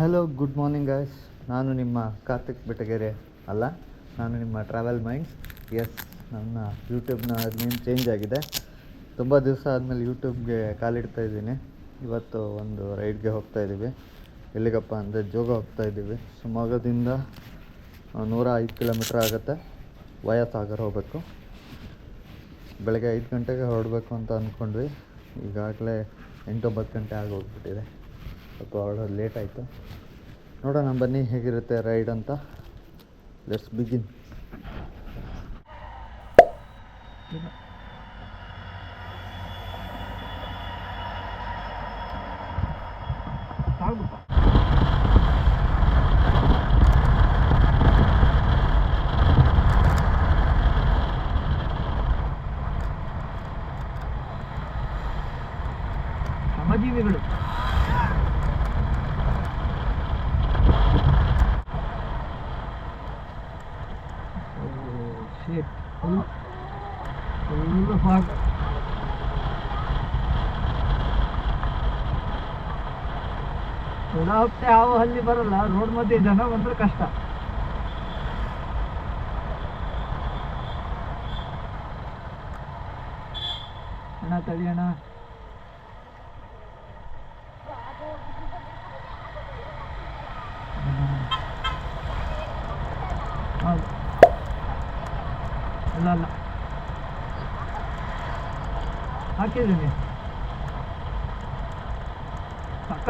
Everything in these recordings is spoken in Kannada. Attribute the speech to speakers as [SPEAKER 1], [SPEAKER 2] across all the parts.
[SPEAKER 1] ಹಲೋ ಗುಡ್ ಮಾರ್ನಿಂಗ್ ಗಾಯ್ಸ್ ನಾನು ನಿಮ್ಮ ಕಾರ್ತಿಕ್ ಬೆಟಗೆರೆ ಅಲ್ಲ, ನಾನು ನಿಮ್ಮ ಟ್ರಾವೆಲ್ ಮೈಂಡ್ಸ್ ಎಸ್ ನನ್ನ ಯೂಟ್ಯೂಬ್ನ ನೇಮ್ ಚೇಂಜ್ ಆಗಿದೆ. ತುಂಬ ದಿವಸ ಆದಮೇಲೆ ಯೂಟ್ಯೂಬ್ಗೆ ಕಾಲಿಡ್ತಾ ಇದ್ದೀನಿ. ಇವತ್ತು ಒಂದು ರೈಡ್ಗೆ ಹೋಗ್ತಾ ಇದ್ದೀವಿ. ಎಲ್ಲಿಗಪ್ಪ ಅಂದರೆ ಜೋಗ ಹೋಗ್ತಾ ಇದ್ದೀವಿ. ಶಿವಮೊಗ್ಗದಿಂದ ನೂರ ಐದು ಕಿಲೋಮೀಟ್ರ್ ಆಗುತ್ತೆ. ವಯ ಹೋಗಬೇಕು. ಬೆಳಗ್ಗೆ ಐದು ಗಂಟೆಗೆ ಹೊರಡಬೇಕು ಅಂತ ಅಂದ್ಕೊಂಡ್ವಿ ಈಗಾಗಲೇ ಎಂಟೊಂಬತ್ತು ಗಂಟೆ ಆಗೋಗ್ಬಿಟ್ಟಿದೆ. ಸ್ವಲ್ಪ ಆರ್ಡರ್ ಲೇಟ್ ಆಯಿತು. ನೋಡೋಣ ಬನ್ನಿ ಹೇಗಿರುತ್ತೆ ರೈಡ್ ಅಂತ. ಲೆಟ್ಸ್ ಬಿಗಿನ್
[SPEAKER 2] ಶ್ರಮಜೀವಿಗಳು ಹೊತ್ತೆ ಯಾವ ಹಲ್ಲಿ ಬರಲ್ಲ ರೋಡ್ ಮಧ್ಯೆ ಜನ ಬಂದ್ರೆ ಕಷ್ಟ. ಅಣ್ಣ ಹೌದು. ಅಲ್ಲ ಅಲ್ಲ. ಹಾಕಿದ್ದೀನಿ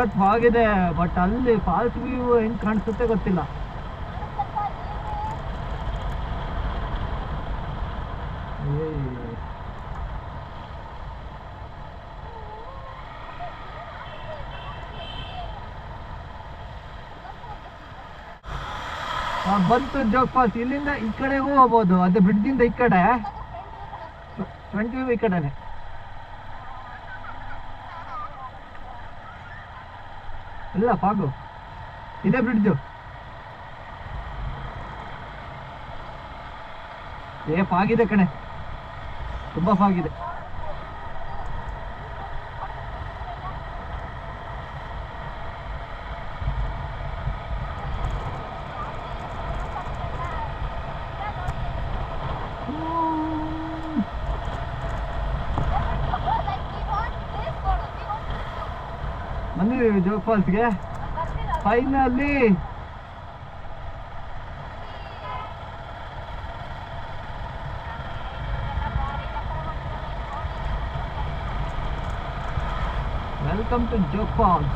[SPEAKER 2] ಸಖತ್ ಇದೆ ಬಟ್ ಅಲ್ಲಿ ಫಾಲ್ಸ್ ವ್ಯೂ ಹೆಂಗ್ ಕಾಣಿಸುತ್ತೆ ಗೊತ್ತಿಲ್ಲ. ಬಂತು ಜೋಗ್ ಫಾಲ್ಸ್ ಇಲ್ಲಿಂದ ಈ ಕಡೆಗೂ ಹೋಗ್ಬೋದು, ಅದೇ ಬ್ರಿಡ್ಜಿಂದ ಈ ಕಡೆ. ಫ್ರಂಟ್ ವ್ಯೂ ಈ ಕಡೆನೆ. ಇಲ್ಲ ಫಾಗು. ಇದೇ ಬ್ರಿಡ್ಜು. ಏ ಫಾಗಿದೆ ಕಣೆ. ತುಂಬಾ ಫಾಗಿದೆ. ಬಂದಿದ್ದೀವಿ Jog ಫಾಲ್ಸ್ಗೆ. Finally welcome to Jog Falls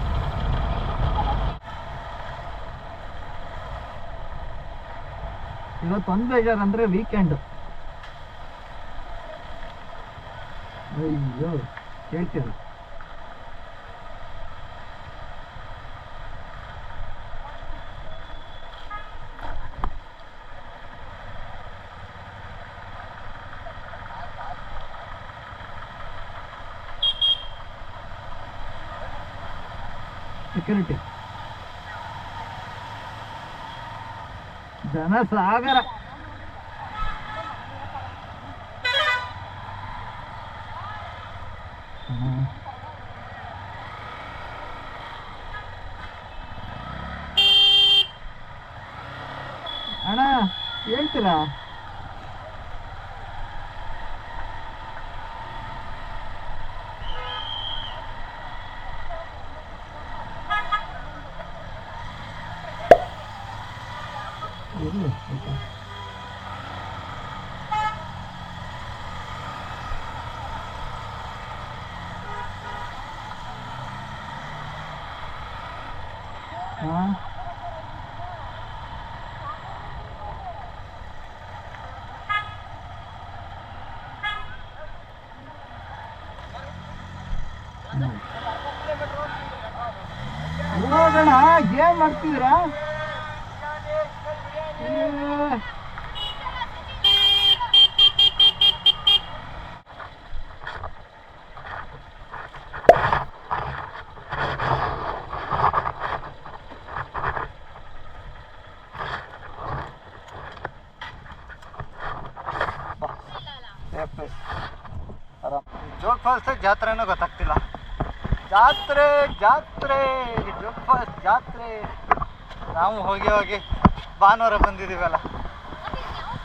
[SPEAKER 2] ಇವತ್ತು ಒಂದು ಬೇಜಾರು ಅಂದ್ರೆ ವೀಕೆಂಡ್ ಅಯ್ಯೋ ಹೇಳ್ತೀರ ಸೆಕ್ಯೂರಿಟಿ ಜನ ಸಾಗರ. ಹ್ಮ್. ಅಣ್ಣ ಹೇಳ್ತೀರಾ? ಹಾ ಹ್ಮ್. ಹೋಗೋಣ ಏನ್ ಮಾಡ್ತಿದ್ದೀರಾ
[SPEAKER 1] ಜೋಗ್ ಫಾಲ್ಸ್ ಜಾತ್ರೆನೂ ಗೊತ್ತಾಗ್ತಿಲ್ಲ. ಜಾತ್ರೆ ಜಾತ್ರೆ, ಜೋಗ್ ಫಾಲ್ಸ್ ಜಾತ್ರೆ. ನಾವು ಹೋಗಿ ಹೋಗಿ ಭಾನುವಾರ ಬಂದಿದ್ದೀವಲ್ಲ.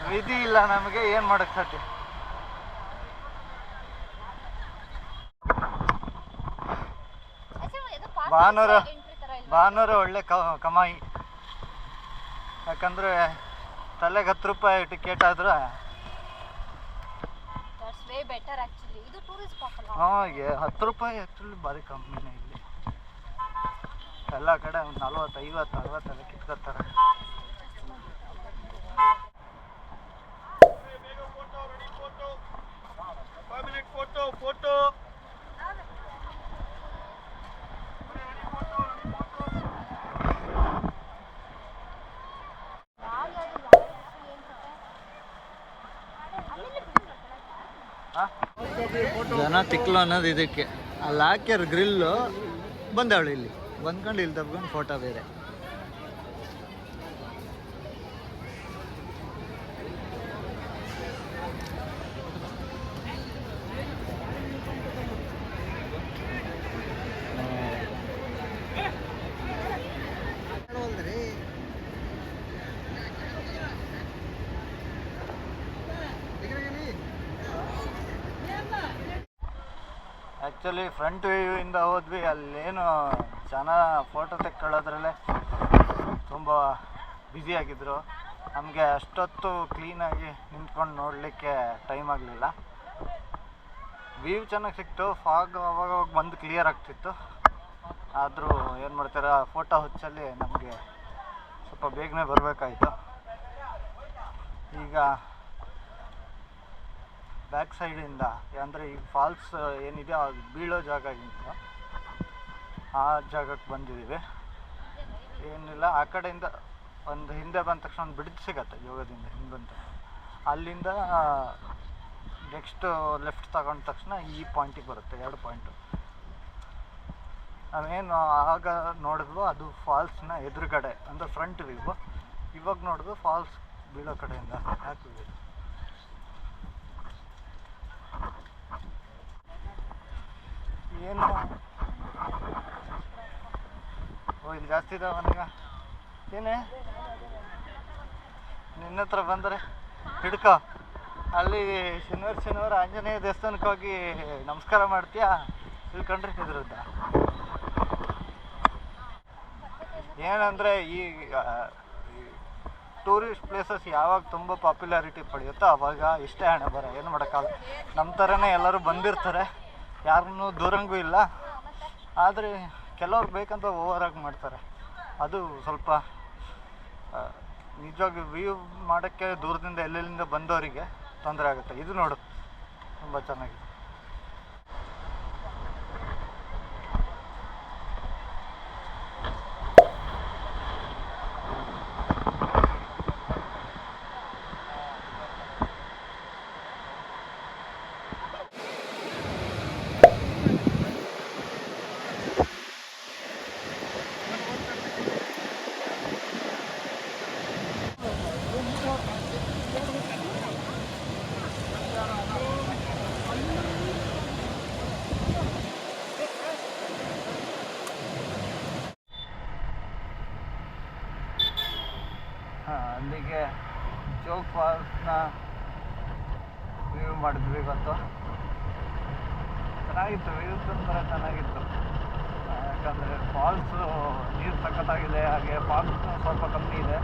[SPEAKER 1] ವಿಧಿ ಇಲ್ಲ ನಮಗೆ, ಏನು ಮಾಡೋಕ್ಕೆ ಸಾಧ್ಯ? ಭಾನುವಾರ ಭಾನುವಾರ ಒಳ್ಳೆ ಕಮಾಯಿ. ಯಾಕಂದರೆ ತಲೆಗೆ ಹತ್ತು ರೂಪಾಯಿ ಟಿಕೆಟ್ ಆದ್ರೆ
[SPEAKER 3] ಬೆಟರ್ ಆಕ್ಚುಲಿ ಇದು ಟೂರಿಸ್ಟ್ ಸ್ಪಾಟ್ ಅಲ್ಲ.
[SPEAKER 1] ಹಾಗೆ ಹತ್ತು ರೂಪಾಯಿ ಆ್ಯಕ್ಚುಲಿ ಭಾರಿ ಕಮ್ಮಿನೇ ಇಲ್ಲಿ. ಎಲ್ಲ ಕಡೆ ಒಂದು ನಲ್ವತ್ತು ಐವತ್ತು ಫೋಟೋ ಕಿತ್ಕೊತಾರೆ ಜನ ತಿಕ್ಲು ಅನ್ನೋದು ಇದಕ್ಕೆ. ಅಲ್ಲಿ ಹಾಕ್ಯಾರ ಗ್ರಿಲ್ಲು ಬಂದವಳು ಇಲ್ಲಿ. ಬಂದ್ಕೊಂಡು ಇಲ್ಲಿ ತಬ್ಕೊಂಡು ಫೋಟೋ ಬೇರೆ. ಆ್ಯಕ್ಚುಲಿ ಫ್ರಂಟ್ ವ್ಯೂವಿಂದ ಹೋದ್ವಿ. ಅಲ್ಲೇನು ಜನ ಫೋಟೋ ತೆಕ್ಕೊಳ್ಳೋದ್ರಲ್ಲೇ ತುಂಬ ಆಗಿದ್ರು. ನಮಗೆ ಅಷ್ಟೊತ್ತು ಕ್ಲೀನಾಗಿ ನಿಂತ್ಕೊಂಡು ನೋಡಲಿಕ್ಕೆ ಟೈಮ್ ಆಗಲಿಲ್ಲ. ವ್ಯೂ ಚೆನ್ನಾಗಿ ಸಿಕ್ತು. ಫಾಗ್ ಅವಾಗ ಅವಾಗ ಬಂದು ಕ್ಲಿಯರ್ ಆಗ್ತಿತ್ತು. ಆದರೂ ಏನು ಮಾಡ್ತಾರೆ ಫೋಟೋ ಹುಚ್ಚಲ್ಲಿ ನಮಗೆ ಸ್ವಲ್ಪ ಬೇಗನೆ ಬರಬೇಕಾಯಿತು. ಈಗ ಬ್ಯಾಕ್ ಸೈಡಿಂದ ಅಂದರೆ ಈ ಫಾಲ್ಸ್ ಏನಿದೆ, ಆ ಬೀಳೋ ಜಾಗಗಿಂತ ಆ ಜಾಗಕ್ಕೆ ಬಂದಿದ್ದೀವಿ. ಏನಿಲ್ಲ, ಆ ಕಡೆಯಿಂದ ಒಂದು ಹಿಂದೆ ಬಂದ ತಕ್ಷಣ ಒಂದು ಬಿಡಿದು ಸಿಗತ್ತೆ, ಯೋಗದಿಂದ ಹಿಂದೆ ಬಂದ ಅಲ್ಲಿಂದ ನೆಕ್ಸ್ಟ್ ಲೆಫ್ಟ್ ತಗೊಂಡ ತಕ್ಷಣ ಈ ಪಾಯಿಂಟಿಗೆ ಬರುತ್ತೆ, ಎರಡು ಪಾಯಿಂಟು ನಾವೇನು ಆಗ ನೋಡಿದ್ವೋ, ಅದು ಫಾಲ್ಸ್ನ ಎದುರುಗಡೆ, ಅಂದರೆ ಫ್ರಂಟ್ ವ್ಯೂ ಇವಾಗ ನೋಡಿದ್ವು ಫಾಲ್ಸ್ ಬೀಳೋ ಕಡೆಯಿಂದ. ಹಾಕಿದ್ವಿ ಏನು? ಓ, ಇಲ್ಲಿ ಜಾಸ್ತಿ ಇದಾವನೀಗ ಏನೇ? ನಿನ್ನ ಹತ್ರ ಬಂದರೆ ಹಿಡ್ಕೋ. ಅಲ್ಲಿ ಶನಿವಾರ ಶನಿವಾರ ಆಂಜನೇಯ ದೇವಸ್ಥಾನಕ್ಕೆ ಹೋಗಿ ನಮಸ್ಕಾರ ಮಾಡ್ತೀಯಾ? ತಿಳ್ಕೊಂಡ್ರೆ ಇದ್ರದ್ದ ಏನಂದರೆ ಈ ಟೂರಿಸ್ಟ್ ಪ್ಲೇಸಸ್ ಯಾವಾಗ ತುಂಬ ಪಾಪ್ಯುಲಾರಿಟಿ ಪಡೆಯುತ್ತೋ ಅವಾಗ ಇಷ್ಟೇ ಹಣೆ ಬರ. ಏನು ಮಾಡೋಕ್ಕಾಗಲ್ಲ. ನಮ್ಮ ಥರನೇ ಎಲ್ಲರೂ ಬಂದಿರ್ತಾರೆ. ಯಾರನ್ನೂ ದೂರಂಗೂ ಇಲ್ಲ. ಆದರೆ ಕೆಲವ್ರು ಬೇಕಂತ ಓವರಾಗಿ ಮಾಡ್ತಾರೆ. ಅದು ಸ್ವಲ್ಪ ನಿಜವಾಗಿ ವ್ಯೂ ಮಾಡೋಕ್ಕೆ ದೂರದಿಂದ ಎಲ್ಲೆಲ್ಲಿಂದ ಬಂದವರಿಗೆ ತೊಂದರೆ ಆಗುತ್ತೆ. ಇದು ನೋಡು, ತುಂಬ ಚೆನ್ನಾಗಿದೆ. ಅಲ್ಲಿಗೆ ಜೋಗ್ ಫಾಲ್ಸ್ನ ವ್ಯೂ ಮಾಡಿದ್ವಿ ಇವತ್ತು. ಚೆನ್ನಾಗಿತ್ತು ವ್ಯೂ ತುಂಬ ಚೆನ್ನಾಗಿತ್ತು. ಯಾಕಂದರೆ ಫಾಲ್ಸು ನೀರು ಸಖತ್ತಾಗಿದೆ, ಹಾಗೆ ಫಾಲ್ಸ್ ಸ್ವಲ್ಪ ಕಮ್ಮಿ ಇದೆ.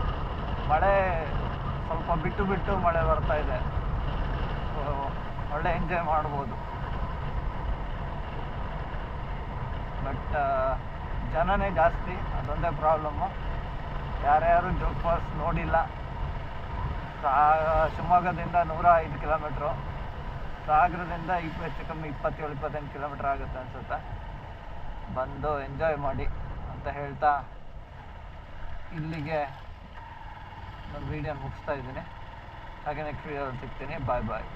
[SPEAKER 1] ಮಳೆ ಸ್ವಲ್ಪ ಬಿಟ್ಟು ಬಿಟ್ಟು ಮಳೆ ಬರ್ತಾ ಇದೆ. ಸೊ ಒಳ್ಳೆ ಎಂಜಾಯ್ ಮಾಡ್ಬೋದು. ಬಟ್ ಜನನೇ ಜಾಸ್ತಿ, ಅದೊಂದೇ ಪ್ರಾಬ್ಲಮ್ಮು ಯಾರ್ಯಾರು ಜೋಗ್ ಫಾಲ್ಸ್ ನೋಡಿಲ್ಲ. ಸಾ, ಶಿವಮೊಗ್ಗದಿಂದ ನೂರ ಐದು ಕಿಲೋಮೀಟ್ರು. ಸಾಗರದಿಂದ ಇಪ್ಪ ಹೆಚ್ಚು ಕಮ್ಮಿ ಇಪ್ಪತ್ತೇಳು, ಇಪ್ಪತ್ತೆಂಟು ಕಿಲೋಮೀಟ್ರ್ ಆಗುತ್ತೆ ಅನ್ಸುತ್ತೆ. ಬಂದು ಎಂಜಾಯ್ ಮಾಡಿ ಅಂತ ಹೇಳ್ತಾ ಇಲ್ಲಿಗೆ ನನ್ನ ವೀಡಿಯೋ ಮುಗಿಸ್ತಾ ಇದ್ದೀನಿ. ಹಾಗೆ ನೆಕ್ಸ್ಟ್ ವೀಡಿಯೋ ಸಿಗ್ತೀನಿ. ಬಾಯ್ ಬಾಯ್